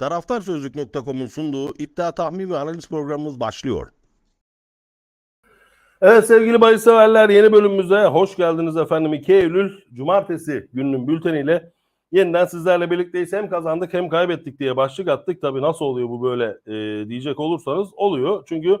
Taraftarsözlük.com'un sunduğu iddia tahmin ve analiz programımız başlıyor. Evet sevgili bahis yeni bölümümüze hoş geldiniz efendim. 2 Eylül Cumartesi gününün bülteniyle yeniden sizlerle birlikteyiz. Hem kazandık hem kaybettik diye başlık attık. Tabii nasıl oluyor bu böyle e, diyecek olursanız oluyor. Çünkü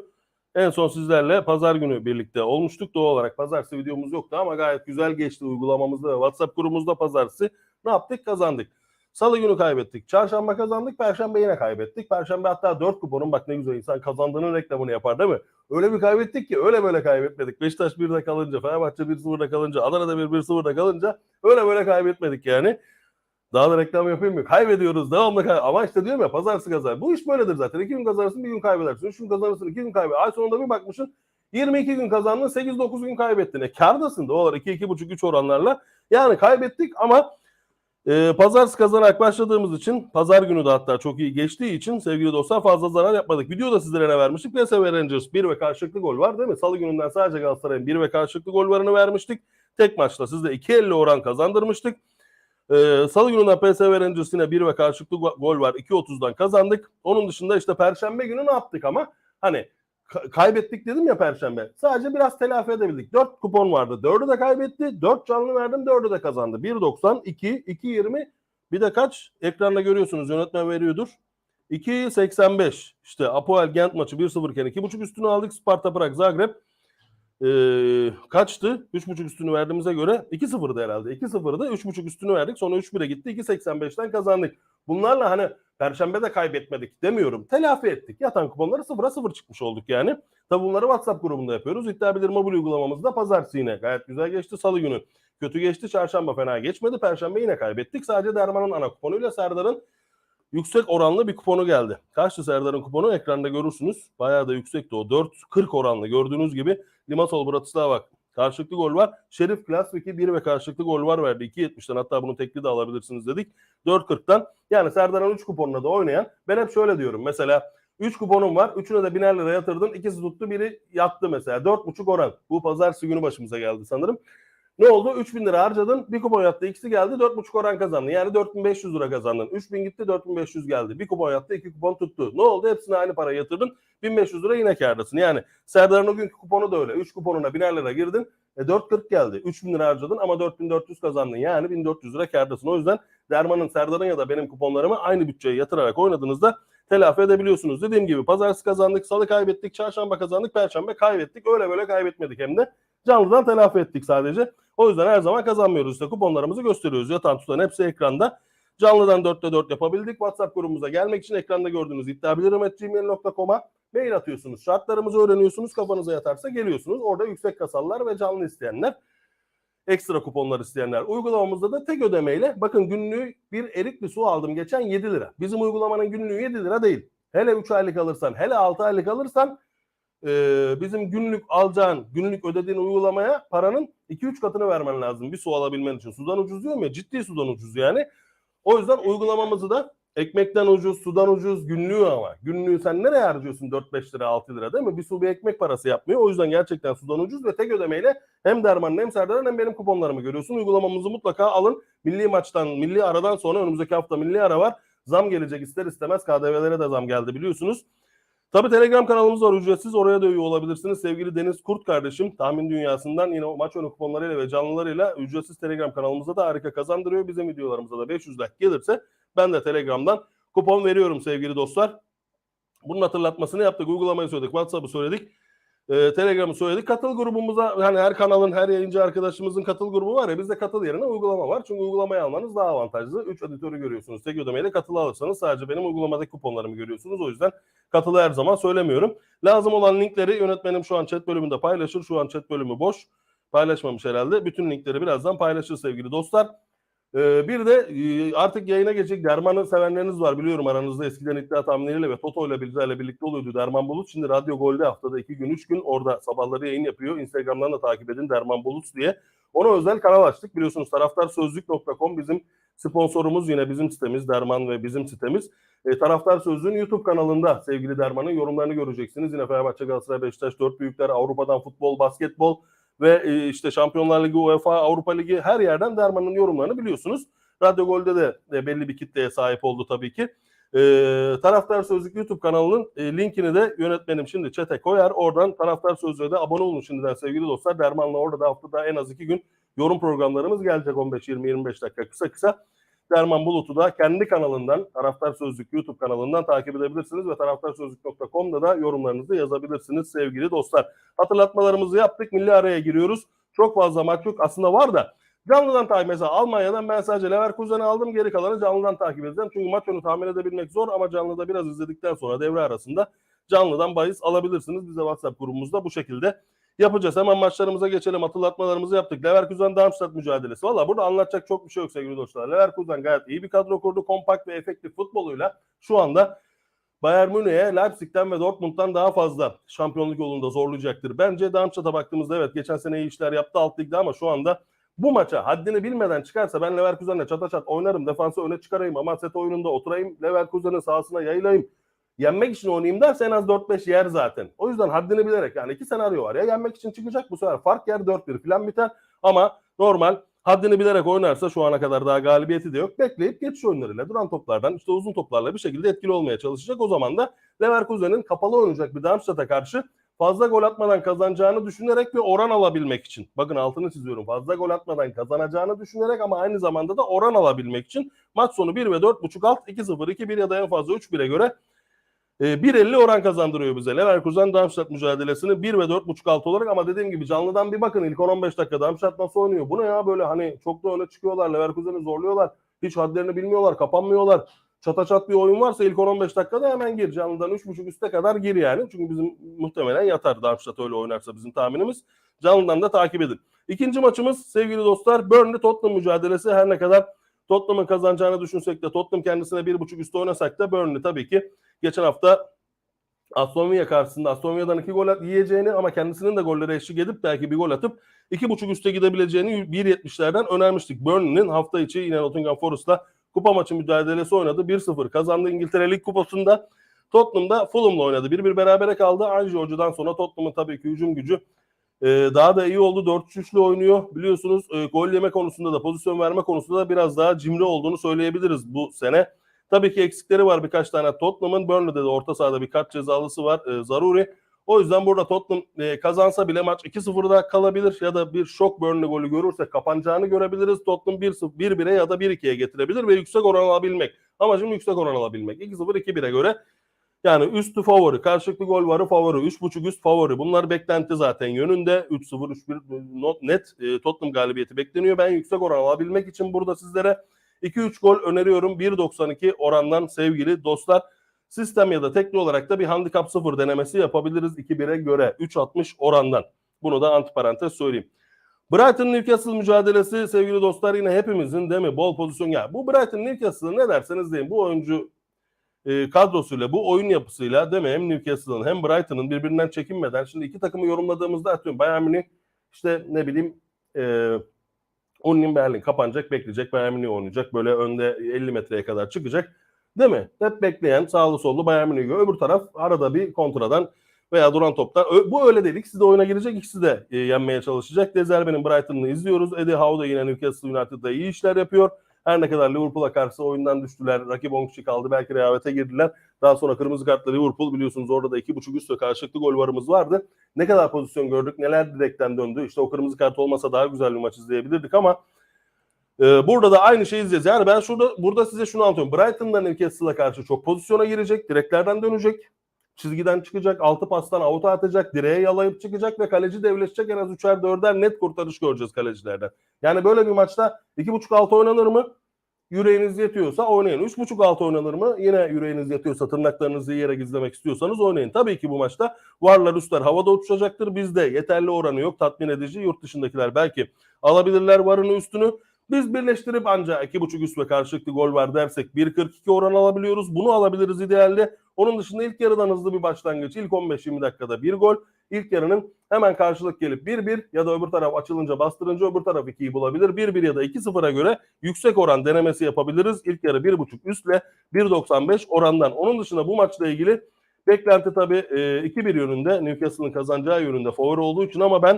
en son sizlerle pazar günü birlikte olmuştuk. Doğal olarak pazartesi videomuz yoktu ama gayet güzel geçti uygulamamızda ve WhatsApp grubumuzda pazartesi. Ne yaptık? Kazandık. Salı günü kaybettik. Çarşamba kazandık. Perşembe yine kaybettik. Perşembe hatta 4 kuponun bak ne güzel insan kazandığının reklamını yapar değil mi? Öyle bir kaybettik ki öyle böyle kaybetmedik. Beşiktaş 1'de kalınca, Fenerbahçe 1-0'da kalınca, Adana'da 1-1-0'da kalınca öyle böyle kaybetmedik yani. Daha da reklam yapayım mı? Kaybediyoruz. Devamlı kay Ama işte diyorum ya pazartesi kazan. Bu iş böyledir zaten. İki gün kazanırsın bir gün kaybedersin. Üç gün kazanırsın iki gün kaybedersin. Ay sonunda bir bakmışsın 22 gün kazandın 8-9 gün kaybettin. E kardasın doğal olarak 2-2,5-3 oranlarla. Yani kaybettik ama e, pazartesi kazanarak başladığımız için pazar günü de hatta çok iyi geçtiği için sevgili dostlar fazla zarar yapmadık. Videoda sizlere ne vermiştik? PSV Rangers 1 ve karşılıklı gol var değil mi? Salı gününden sadece Galatasaray'ın 1 ve karşılıklı gol varını vermiştik. Tek maçta sizde 2.50 oran kazandırmıştık. Ee, Salı gününden PSV Rangers yine 1 ve karşılıklı go- gol var. 2.30'dan kazandık. Onun dışında işte Perşembe günü ne yaptık ama hani kaybettik dedim ya Perşembe. Sadece biraz telafi edebildik. 4 kupon vardı. 4'ü de kaybetti. 4 canlı verdim. 4'ü de kazandı. 1.90, 2, 2.20 bir de kaç? Ekranda görüyorsunuz yönetmen veriyordur. 2.85 işte Apoel Gent maçı 1-0 iken 2.5 üstünü aldık. Sparta Prag Zagreb ee, kaçtı? 3.5 üstünü verdiğimize göre 2-0'dı herhalde. 2-0'dı. 3.5 üstünü verdik. Sonra 3-1'e gitti. 2.85'ten kazandık. Bunlarla hani Perşembe de kaybetmedik demiyorum. Telafi ettik. Yatan kuponları 0'a 0 çıkmış olduk yani. Tabi bunları WhatsApp grubunda yapıyoruz. İddia Bilir mobil uygulamamızda pazartesi yine gayet güzel geçti. Salı günü kötü geçti. Çarşamba fena geçmedi. Perşembe yine kaybettik. Sadece Derman'ın ana kuponuyla Serdar'ın yüksek oranlı bir kuponu geldi. Kaçtı Serdar'ın kuponu? Ekranda görürsünüz. Bayağı da yüksekti o. 4.40 oranlı. Gördüğünüz gibi Limassol Bratislava bak. Karşılıklı gol var. Şerif Klasviki 1 ve karşılıklı gol var verdi. 2.70'ten hatta bunu tekli de alabilirsiniz dedik. 4.40'tan. Yani Serdar'ın 3 kuponuna da oynayan. Ben hep şöyle diyorum. Mesela 3 kuponum var. Üçüne de biner lira yatırdın. İkisi tuttu biri yattı mesela. 4.5 oran. Bu pazartesi günü başımıza geldi sanırım. Ne oldu? 3000 lira harcadın. Bir kupon yattı. ikisi geldi. 4.5 oran kazandın. Yani 4500 lira kazandın. 3000 gitti 4500 geldi. Bir kupon yattı. iki kupon tuttu. Ne oldu? Hepsine aynı para yatırdın. 1500 lira yine kârdasın. Yani Serdar'ın o günkü kuponu da öyle. 3 kuponuna biner lira girdin. E 4.40 geldi. 3000 lira harcadın ama 4400 kazandın. Yani 1400 lira kârdasın. O yüzden Derman'ın, Serdar'ın ya da benim kuponlarımı aynı bütçeye yatırarak oynadığınızda telafi edebiliyorsunuz. Dediğim gibi pazartesi kazandık, salı kaybettik, çarşamba kazandık, perşembe kaybettik. Öyle böyle kaybetmedik hem de. Canlıdan telafi ettik sadece. O yüzden her zaman kazanmıyoruz. İşte kuponlarımızı gösteriyoruz. Yatan tutan hepsi ekranda. Canlıdan 4'te 4 yapabildik. WhatsApp grubumuza gelmek için ekranda gördüğünüz iddiabilirim.gmail.com'a mail atıyorsunuz. Şartlarımızı öğreniyorsunuz. Kafanıza yatarsa geliyorsunuz. Orada yüksek kasalar ve canlı isteyenler ekstra kuponlar isteyenler. Uygulamamızda da tek ödemeyle bakın günlüğü bir erik bir su aldım geçen 7 lira. Bizim uygulamanın günlüğü 7 lira değil. Hele 3 aylık alırsan hele 6 aylık alırsan e, bizim günlük alacağın günlük ödediğin uygulamaya paranın 2-3 katını vermen lazım bir su alabilmen için. Sudan ucuz diyorum ya ciddi sudan ucuz yani. O yüzden uygulamamızı da ekmekten ucuz, sudan ucuz, günlüğü ama. Günlüğü sen nereye harcıyorsun 4-5 lira, 6 lira değil mi? Bir su bir ekmek parası yapmıyor. O yüzden gerçekten sudan ucuz ve tek ödemeyle hem Derman'ın hem Serdar'ın hem benim kuponlarımı görüyorsun. Uygulamamızı mutlaka alın. Milli maçtan, milli aradan sonra önümüzdeki hafta milli ara var. Zam gelecek ister istemez KDV'lere de zam geldi biliyorsunuz. Tabi Telegram kanalımız var ücretsiz. Oraya da üye olabilirsiniz. Sevgili Deniz Kurt kardeşim tahmin dünyasından yine maç önü kuponlarıyla ve canlılarıyla ücretsiz Telegram kanalımıza da harika kazandırıyor. Bizim videolarımıza da 500 like gelirse ben de Telegram'dan kupon veriyorum sevgili dostlar. Bunun hatırlatmasını yaptık. Uygulamayı söyledik. WhatsApp'ı söyledik. E, Telegram'ı söyledik. Katıl grubumuza hani her kanalın her yayıncı arkadaşımızın katıl grubu var ya bizde katıl yerine uygulama var. Çünkü uygulamayı almanız daha avantajlı. 3 editörü görüyorsunuz. Tek ödemeyle katılı alırsanız sadece benim uygulamadaki kuponlarımı görüyorsunuz. O yüzden katılı her zaman söylemiyorum. Lazım olan linkleri yönetmenim şu an chat bölümünde paylaşır. Şu an chat bölümü boş. Paylaşmamış herhalde. Bütün linkleri birazdan paylaşır sevgili dostlar. Ee, bir de e, artık yayına geçecek Derman'ı sevenleriniz var biliyorum aranızda eskiden iddia tahminleriyle ve Toto ile bizlerle birlikte oluyordu Derman Bulut. Şimdi Radyo Gol'de haftada iki gün üç gün orada sabahları yayın yapıyor. Instagram'dan da takip edin Derman Bulut diye. Ona özel kanal açtık biliyorsunuz taraftarsözlük.com bizim sponsorumuz yine bizim sitemiz Derman ve bizim sitemiz. E, Taraftar Sözlüğü'nün YouTube kanalında sevgili Derman'ın yorumlarını göreceksiniz. Yine Fenerbahçe, Galatasaray, Beşiktaş, dört büyükler, Avrupa'dan futbol, basketbol ve e, işte Şampiyonlar Ligi, UEFA, Avrupa Ligi her yerden Derman'ın yorumlarını biliyorsunuz. Radyo Gol'de de e, belli bir kitleye sahip oldu tabii ki. Ee, Taraftar Sözlük YouTube kanalının e, linkini de yönetmenim şimdi çete koyar. Oradan Taraftar Sözlüğe de abone olun şimdiden sevgili dostlar. Derman'la orada da haftada en az iki gün yorum programlarımız gelecek 15-20-25 dakika kısa kısa. Derman Bulut'u da kendi kanalından Taraftar Sözlük YouTube kanalından takip edebilirsiniz ve taraftarsözlük.com'da da yorumlarınızı yazabilirsiniz sevgili dostlar. Hatırlatmalarımızı yaptık. Milli araya giriyoruz. Çok fazla maç yok. Aslında var da Canlıdan takip mesela Almanya'dan ben sadece Leverkusen'i aldım. Geri kalanı canlıdan takip edeceğim. Çünkü maç önü tahmin edebilmek zor ama canlıda biraz izledikten sonra devre arasında canlıdan bahis alabilirsiniz. Biz de WhatsApp grubumuzda bu şekilde yapacağız. Hemen maçlarımıza geçelim. Hatırlatmalarımızı yaptık. Leverkusen Darmstadt mücadelesi. Valla burada anlatacak çok bir şey yok sevgili dostlar. Leverkusen gayet iyi bir kadro kurdu. Kompakt ve efektif futboluyla şu anda Bayern Münih'e Leipzig'ten ve Dortmund'dan daha fazla şampiyonluk yolunda zorlayacaktır. Bence Darmstadt'a baktığımızda evet geçen sene iyi işler yaptı alt ligde ama şu anda bu maça haddini bilmeden çıkarsa ben Leverkusen'le çata çat oynarım. Defansı öne çıkarayım ama set oyununda oturayım. Leverkusen'in sahasına yayılayım. Yenmek için oynayayım derse en az 4-5 yer zaten. O yüzden haddini bilerek yani iki senaryo var ya yenmek için çıkacak bu sefer fark yer 4-1 falan biter. Ama normal haddini bilerek oynarsa şu ana kadar daha galibiyeti de yok. Bekleyip geçiş oyunlarıyla duran toplardan işte uzun toplarla bir şekilde etkili olmaya çalışacak. O zaman da Leverkusen'in kapalı oynayacak bir Darmstadt'a karşı fazla gol atmadan kazanacağını düşünerek ve oran alabilmek için. Bakın altını çiziyorum. Fazla gol atmadan kazanacağını düşünerek ama aynı zamanda da oran alabilmek için maç sonu 1 ve 4.5 alt 2-0 2-1 ya da en fazla 3-1'e göre e, 1.50 oran kazandırıyor bize. Leverkusen Darmstadt mücadelesini 1 ve 4.5 alt olarak ama dediğim gibi canlıdan bir bakın ilk 10-15 dakika Darmstadt nasıl oynuyor? Bu ne ya böyle hani çok da öne çıkıyorlar. Leverkusen'i zorluyorlar. Hiç hadlerini bilmiyorlar. Kapanmıyorlar çata çat bir oyun varsa ilk 10-15 dakikada hemen gir. Canlıdan 3.5 üste kadar gir yani. Çünkü bizim muhtemelen yatar Darmstadt öyle oynarsa bizim tahminimiz. Canlıdan da takip edin. İkinci maçımız sevgili dostlar Burnley Tottenham mücadelesi. Her ne kadar Tottenham'ın kazanacağını düşünsek de Tottenham kendisine 1.5 üste oynasak da Burnley tabii ki geçen hafta Aston Villa karşısında Aston Villa'dan iki gol yiyeceğini ama kendisinin de golleri eşlik edip belki bir gol atıp 2.5 üste gidebileceğini 1.70'lerden önermiştik. Burnley'nin hafta içi yine Nottingham Forest'la kupa maçı mücadelesi oynadı. 1-0 kazandı İngiltere Lig Kupası'nda. Tottenham'da Fulham'la oynadı. 1-1 berabere kaldı. Ange Hoca'dan sonra Tottenham'ın tabii ki hücum gücü e, daha da iyi oldu. 4-3'lü oynuyor. Biliyorsunuz e, gol yeme konusunda da pozisyon verme konusunda da biraz daha cimri olduğunu söyleyebiliriz bu sene. Tabii ki eksikleri var birkaç tane Tottenham'ın. Burnley'de de orta sahada bir kart cezalısı var. E, Zaruri. O yüzden burada Tottenham e, kazansa bile maç 2-0'da kalabilir ya da bir şok Burnley golü görürse kapanacağını görebiliriz. Tottenham 1-0, 1-1'e ya da 1-2'ye getirebilir ve yüksek oran alabilmek. Amacım yüksek oran alabilmek. 2-0, 2-1'e göre yani üstü favori, karşılıklı gol varı favori, 3.5 üst favori. Bunlar beklenti zaten yönünde. 3-0, 3-1 not net e, Tottenham galibiyeti bekleniyor. Ben yüksek oran alabilmek için burada sizlere 2-3 gol öneriyorum. 1.92 orandan sevgili dostlar. Sistem ya da tekli olarak da bir handikap 0 denemesi yapabiliriz 2-1'e göre. 3.60 orandan. Bunu da antiparantez söyleyeyim. Brighton Newcastle mücadelesi sevgili dostlar yine hepimizin değil mi bol pozisyon ya. Bu Brighton Newcastle'ı ne derseniz deyin bu oyuncu e, kadrosuyla bu oyun yapısıyla değil mi hem Newcastle'ın hem Brighton'ın birbirinden çekinmeden şimdi iki takımı yorumladığımızda atıyorum Bayern Münih işte ne bileyim e, Union Berlin kapanacak bekleyecek Bayern Münih oynayacak böyle önde 50 metreye kadar çıkacak değil mi? Hep bekleyen sağlı sollu Bayern Münih görüyor. Öbür taraf arada bir kontradan veya duran toptan. Bu öyle değil. İkisi de oyuna girecek. ikisi de e, yenmeye çalışacak. Dezerbe'nin Brighton'ını izliyoruz. Eddie Howe da yine Newcastle United'da iyi işler yapıyor. Her ne kadar Liverpool'a karşı oyundan düştüler. Rakip 10 kişi kaldı. Belki rehavete girdiler. Daha sonra kırmızı kartla Liverpool biliyorsunuz orada da 2.5 üst ve karşılıklı gol varımız vardı. Ne kadar pozisyon gördük. Neler direkten döndü. İşte o kırmızı kart olmasa daha güzel bir maç izleyebilirdik ama e, burada da aynı şeyi izleyeceğiz. Yani ben şurada burada size şunu anlatıyorum. Brighton'da Newcastle'a karşı çok pozisyona girecek. Direklerden dönecek çizgiden çıkacak, altı pastan avuta atacak, direğe yalayıp çıkacak ve kaleci devleşecek en az üçer dörder net kurtarış göreceğiz kalecilerden. Yani böyle bir maçta iki buçuk altı oynanır mı? Yüreğiniz yetiyorsa oynayın. Üç buçuk altı oynanır mı? Yine yüreğiniz yetiyorsa tırnaklarınızı yere gizlemek istiyorsanız oynayın. Tabii ki bu maçta varlar üstler havada uçacaktır. Bizde yeterli oranı yok. Tatmin edici. Yurt dışındakiler belki alabilirler varını üstünü. Biz birleştirip ancak 2.5 üst ve karşılıklı gol var dersek 1.42 oran alabiliyoruz. Bunu alabiliriz idealde. Onun dışında ilk yarıdan hızlı bir başlangıç. İlk 15-20 dakikada bir gol. İlk yarının hemen karşılık gelip 1-1 ya da öbür taraf açılınca bastırınca öbür taraf 2'yi bulabilir. 1-1 ya da 2-0'a göre yüksek oran denemesi yapabiliriz. İlk yarı 1.5 üstle 1.95 orandan. Onun dışında bu maçla ilgili beklenti tabii e, 2-1 yönünde Newcastle'ın kazanacağı yönünde favori olduğu için ama ben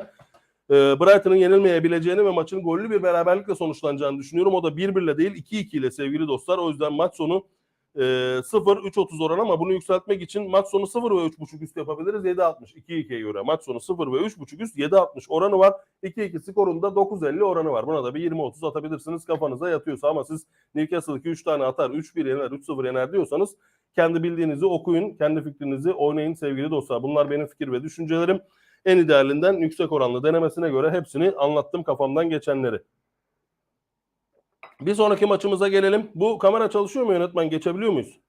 e, Brighton'ın yenilmeyebileceğini ve maçın gollü bir beraberlikle sonuçlanacağını düşünüyorum. O da 1-1 ile değil 2-2 ile sevgili dostlar. O yüzden maç sonu e, 0 3.30 oran ama bunu yükseltmek için maç sonu 0 ve 3.5 üst yapabiliriz 7.60 2-2'ye göre maç sonu 0 ve 3.5 üst 7.60 oranı var. 2-2 skorunda 9.50 oranı var. Buna da bir 20-30 atabilirsiniz kafanıza yatıyorsa. Ama siz Newcastle 2-3 tane atar 3-1 yener 3-0 yener diyorsanız kendi bildiğinizi okuyun kendi fikrinizi oynayın sevgili dostlar. Bunlar benim fikir ve düşüncelerim. En idealinden yüksek oranlı denemesine göre hepsini anlattım kafamdan geçenleri. Bir sonraki maçımıza gelelim. Bu kamera çalışıyor mu yönetmen? Geçebiliyor muyuz?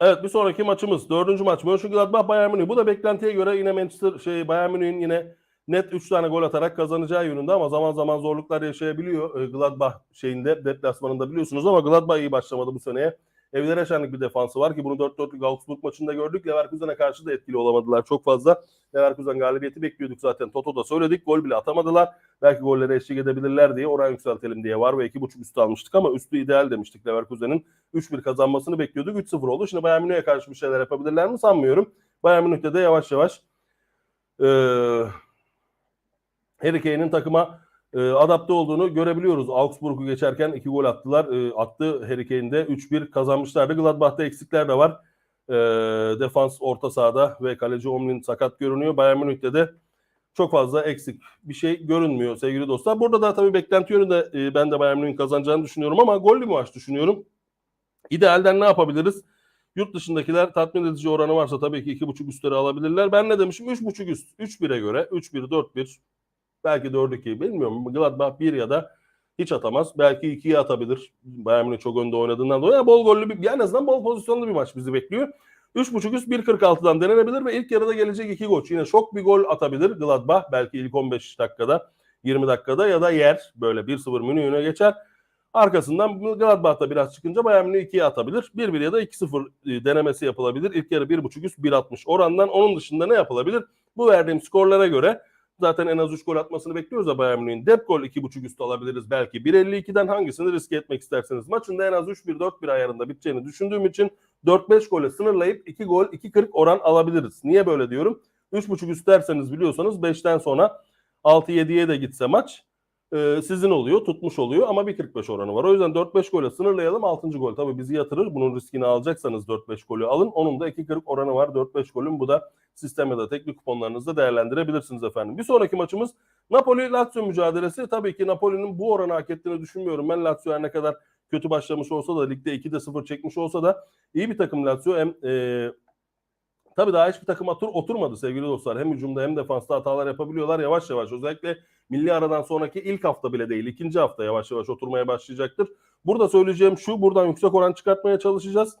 Evet bir sonraki maçımız. Dördüncü maç. Mönchengladbach Bayern Münih. Bu da beklentiye göre yine Manchester şey Bayern Münih'in yine net 3 tane gol atarak kazanacağı yönünde ama zaman zaman zorluklar yaşayabiliyor. Ee, Gladbach şeyinde deplasmanında biliyorsunuz ama Gladbach iyi başlamadı bu seneye. Evlere şenlik bir defansı var ki bunu 4-4'lük Augsburg maçında gördük. Leverkusen'e karşı da etkili olamadılar çok fazla. Leverkusen galibiyeti bekliyorduk zaten. Toto'da söyledik. Gol bile atamadılar. Belki gollere eşlik edebilirler diye oran yükseltelim diye var ve 2.5 üstü almıştık ama üstü ideal demiştik Leverkusen'in. 3-1 kazanmasını bekliyorduk. 3-0 oldu. Şimdi Bayern Münih'e karşı bir şeyler yapabilirler mi sanmıyorum. Bayern Münih'te de yavaş yavaş e, Harry Kane'in takıma e, adapte olduğunu görebiliyoruz. Augsburg'u geçerken iki gol attılar. E, attı Harry Kane'de 3-1 kazanmışlardı. Gladbach'ta eksikler de var. E, defans orta sahada ve kaleci Omlin sakat görünüyor. Bayern Münih'te de çok fazla eksik bir şey görünmüyor sevgili dostlar. Burada da tabii beklenti yönünde e, ben de Bayern Münih'in kazanacağını düşünüyorum ama gollü maç düşünüyorum. İdealden ne yapabiliriz? Yurt dışındakiler tatmin edici oranı varsa tabii ki 2.5 üstleri alabilirler. Ben ne demişim? 3.5 üst. 3-1'e göre 3-1, 4-1 belki 4-2 bilmiyorum. Gladbach 1 ya da hiç atamaz. Belki 2'ye atabilir. Bayern Münih çok önde oynadığından dolayı. Bol gollü bir, en azından bol pozisyonlu bir maç bizi bekliyor. 3.5 üst 1.46'dan denenebilir ve ilk yarıda gelecek iki gol. Yine şok bir gol atabilir Gladbach. Belki ilk 15 dakikada, 20 dakikada ya da yer böyle 1-0 Münih öne geçer. Arkasından Gladbach'ta biraz çıkınca Bayern Münih 2'ye atabilir. 1-1 ya da 2-0 denemesi yapılabilir. İlk yarı 1.5 üst 1.60 orandan. Onun dışında ne yapılabilir? Bu verdiğim skorlara göre zaten en az 3 gol atmasını bekliyoruz da Bayern Münih'in. Dep gol 2.5 üstü alabiliriz belki. 1.52'den hangisini riske etmek isterseniz. Maçın da en az 3-1 4-1 ayarında biteceğini düşündüğüm için 4-5 gole sınırlayıp 2 gol 2.40 oran alabiliriz. Niye böyle diyorum? 3.5 üst derseniz biliyorsanız 5'ten sonra 6-7'ye de gitse maç e, sizin oluyor, tutmuş oluyor ama 1.45 oranı var. O yüzden 4-5 gole sınırlayalım. 6. gol tabii bizi yatırır. Bunun riskini alacaksanız 4-5 golü alın. Onun da 2.40 oranı var. 4-5 golün bu da sistem ya da teknik kuponlarınızda değerlendirebilirsiniz efendim. Bir sonraki maçımız Napoli-Lazio mücadelesi. Tabii ki Napoli'nin bu oranı hak ettiğini düşünmüyorum. Ben Lazio her ne kadar kötü başlamış olsa da ligde 2'de 0 çekmiş olsa da iyi bir takım Lazio. Hem e, tabii daha hiçbir takım otur, oturmadı sevgili dostlar. Hem hücumda hem defansta hatalar yapabiliyorlar yavaş yavaş. Özellikle milli aradan sonraki ilk hafta bile değil, ikinci hafta yavaş yavaş oturmaya başlayacaktır. Burada söyleyeceğim şu, buradan yüksek oran çıkartmaya çalışacağız.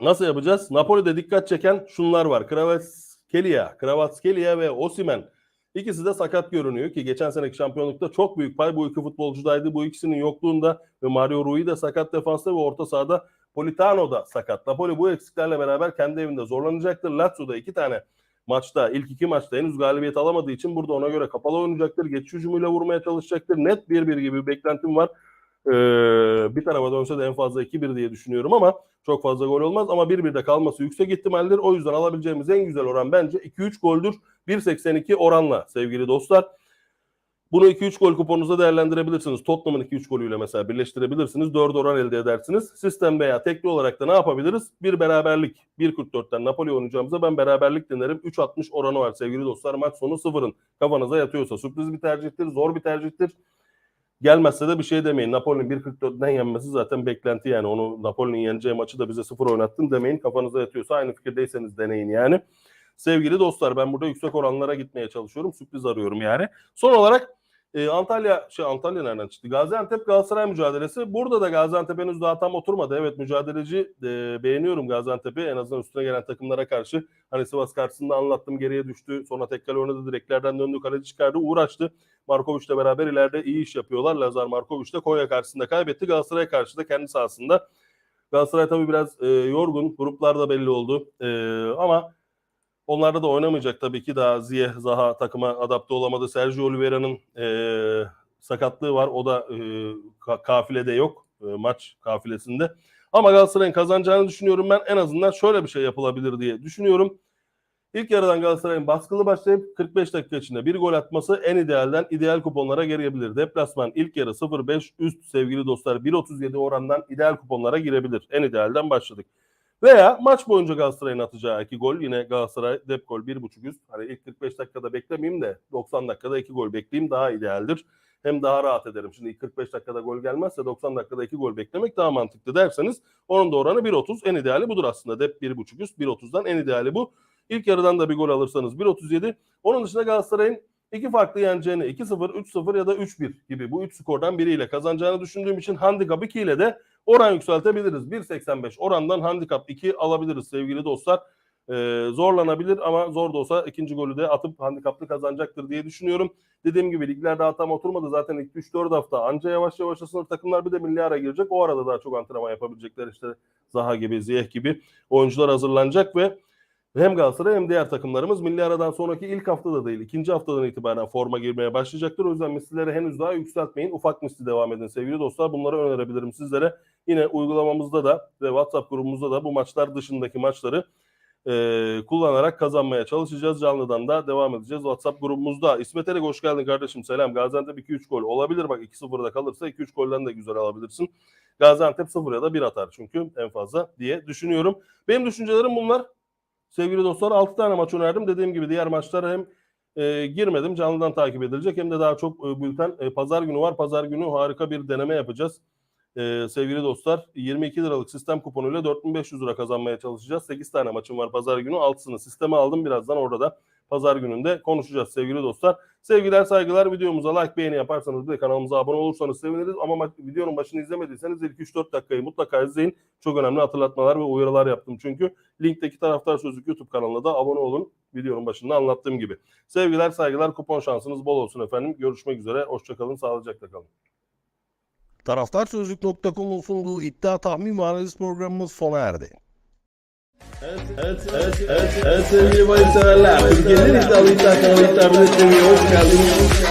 Nasıl yapacağız? Napoli'de dikkat çeken şunlar var. Kvaratskhelia, Kvaratskhelia ve Osimen. İkisi de sakat görünüyor ki geçen seneki şampiyonlukta çok büyük pay bu iki futbolcudaydı. Bu ikisinin yokluğunda ve Mario Rui de sakat defansta ve orta sahada Politano da sakat. Napoli bu eksiklerle beraber kendi evinde zorlanacaktır. Lazio'da iki tane maçta, ilk iki maçta henüz galibiyet alamadığı için burada ona göre kapalı oynayacaktır. Geçiş hücumuyla vurmaya çalışacaktır. Net 1-1 gibi bir beklentim var. Ee, bir tarafa dönse de en fazla 2-1 diye düşünüyorum ama çok fazla gol olmaz ama 1-1'de kalması yüksek ihtimaldir. O yüzden alabileceğimiz en güzel oran bence 2-3 goldür. 1.82 oranla sevgili dostlar. Bunu 2-3 gol kuponunuzda değerlendirebilirsiniz. Tottenham'ın 2-3 golüyle mesela birleştirebilirsiniz. 4 oran elde edersiniz. Sistem veya tekli olarak da ne yapabiliriz? Bir beraberlik. 1.44'ten Napoli oynayacağımıza ben beraberlik denerim. 3.60 oranı var sevgili dostlar. Maç sonu sıfırın. Kafanıza yatıyorsa sürpriz bir tercihtir. Zor bir tercihtir. Gelmezse de bir şey demeyin. Napoli'nin 1.44'den yenmesi zaten beklenti yani. Onu Napoli'nin yeneceği maçı da bize sıfır oynattın demeyin. Kafanıza yatıyorsa aynı fikirdeyseniz deneyin yani. Sevgili dostlar ben burada yüksek oranlara gitmeye çalışıyorum. Sürpriz arıyorum yani. Son olarak e, Antalya, şey Antalya nereden çıktı? Gaziantep Galatasaray mücadelesi. Burada da Gaziantep henüz daha tam oturmadı. Evet mücadeleci e, beğeniyorum Gaziantep'i. En azından üstüne gelen takımlara karşı. Hani Sivas karşısında anlattım geriye düştü. Sonra tekrar oynadı direklerden döndü. Kaleci çıkardı uğraştı. Markovic'le beraber ileride iyi iş yapıyorlar. Lazar Markovic de Konya karşısında kaybetti. Galatasaray karşı da kendi sahasında. Galatasaray tabii biraz e, yorgun. Gruplar da belli oldu. E, ama Onlarda da oynamayacak tabii ki daha Ziye Zaha takıma adapte olamadı. Sergio Oliveira'nın e, sakatlığı var. O da e, ka- kafilede yok. E, maç kafilesinde. Ama Galatasaray'ın kazanacağını düşünüyorum ben. En azından şöyle bir şey yapılabilir diye düşünüyorum. İlk yarıdan Galatasaray'ın baskılı başlayıp 45 dakika içinde bir gol atması en idealden ideal kuponlara gelebilir. Deplasman ilk yarı 0-5 üst sevgili dostlar 1.37 orandan ideal kuponlara girebilir. En idealden başladık. Veya maç boyunca Galatasaray'ın atacağı iki gol yine Galatasaray dep gol 1.5 üst. Hani ilk 45 dakikada beklemeyeyim de 90 dakikada iki gol bekleyeyim daha idealdir. Hem daha rahat ederim. Şimdi ilk 45 dakikada gol gelmezse 90 dakikada iki gol beklemek daha mantıklı derseniz onun da oranı 1.30. En ideali budur aslında. Dep 1.5 üst 1.30'dan en ideali bu. İlk yarıdan da bir gol alırsanız 1.37. Onun dışında Galatasaray'ın iki farklı yeneceğini 2-0, 3-0 ya da 3-1 gibi bu üç skordan biriyle kazanacağını düşündüğüm için handikap 2 ile de oran yükseltebiliriz. 1.85 orandan handikap 2 alabiliriz sevgili dostlar. Ee, zorlanabilir ama zor da olsa ikinci golü de atıp handikaplı kazanacaktır diye düşünüyorum. Dediğim gibi ligler daha tam oturmadı. Zaten ilk 3-4 hafta anca yavaş yavaş sınıf takımlar bir de milli ara girecek. O arada daha çok antrenman yapabilecekler işte Zaha gibi, Ziyeh gibi oyuncular hazırlanacak ve hem Galatasaray hem diğer takımlarımız milli aradan sonraki ilk haftada değil, ikinci haftadan itibaren forma girmeye başlayacaktır. O yüzden mislileri henüz daha yükseltmeyin. Ufak misli devam edin sevgili dostlar. Bunları önerebilirim sizlere. Yine uygulamamızda da ve WhatsApp grubumuzda da bu maçlar dışındaki maçları e, kullanarak kazanmaya çalışacağız. Canlıdan da devam edeceğiz. WhatsApp grubumuzda. İsmet Erek hoş geldin kardeşim. Selam. Gaziantep 2-3 gol olabilir. Bak 2-0'da kalırsa 2-3 golden de güzel alabilirsin. Gaziantep 0 ya da 1 atar çünkü en fazla diye düşünüyorum. Benim düşüncelerim bunlar. Sevgili dostlar 6 tane maç önerdim. Dediğim gibi diğer maçlara hem e, girmedim canlıdan takip edilecek hem de daha çok e, bülten e, pazar günü var. Pazar günü harika bir deneme yapacağız. E, sevgili dostlar 22 liralık sistem kuponuyla 4500 lira kazanmaya çalışacağız. 8 tane maçım var pazar günü. 6'sını sisteme aldım. Birazdan orada da pazar gününde konuşacağız sevgili dostlar. Sevgiler saygılar videomuza like beğeni yaparsanız de kanalımıza abone olursanız seviniriz. Ama ma- videonun başını izlemediyseniz ilk 3-4 dakikayı mutlaka izleyin. Çok önemli hatırlatmalar ve uyarılar yaptım çünkü. Linkteki Taraftar Sözlük YouTube kanalına da abone olun. Videonun başında anlattığım gibi. Sevgiler saygılar kupon şansınız bol olsun efendim. Görüşmek üzere. Hoşçakalın. Sağlıcakla kalın. Taraftarsözlük.com'un sunduğu iddia tahmin ve analiz programımız sona erdi. Evet, evet, evet, evet, evet sevgili bayım severler. Türkiye'nin iddialı iddia kanalı iddia biletlerine hoş geldiniz.